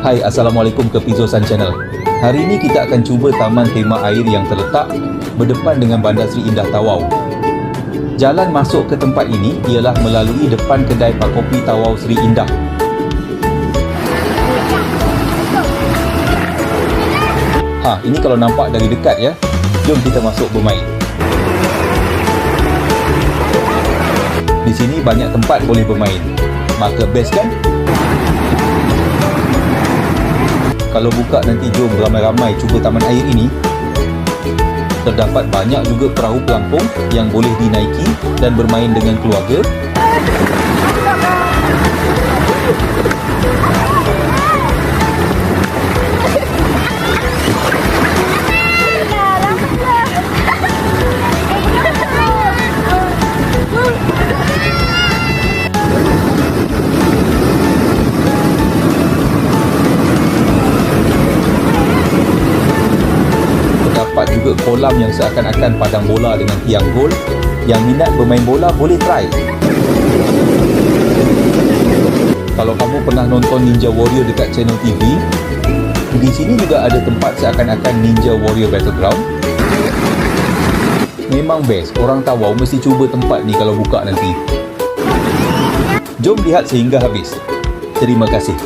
Hai, Assalamualaikum ke Pizzo Sun Channel. Hari ini kita akan cuba taman tema air yang terletak berdepan dengan Bandar Seri Indah Tawau. Jalan masuk ke tempat ini ialah melalui depan kedai Pak Kopi Tawau Seri Indah. Ha, ini kalau nampak dari dekat ya. Jom kita masuk bermain. Di sini banyak tempat boleh bermain. Maka best kan? Kalau buka nanti jom ramai-ramai cuba taman air ini. Terdapat banyak juga perahu pelampung yang boleh dinaiki dan bermain dengan keluarga. Juga kolam yang seakan-akan padang bola dengan tiang gol. Yang minat bermain bola boleh try. Kalau kamu pernah nonton Ninja Warrior dekat channel TV, di sini juga ada tempat seakan-akan Ninja Warrior Battleground. Memang best, orang Tawau mesti cuba tempat ni kalau buka nanti. Jom lihat sehingga habis. Terima kasih.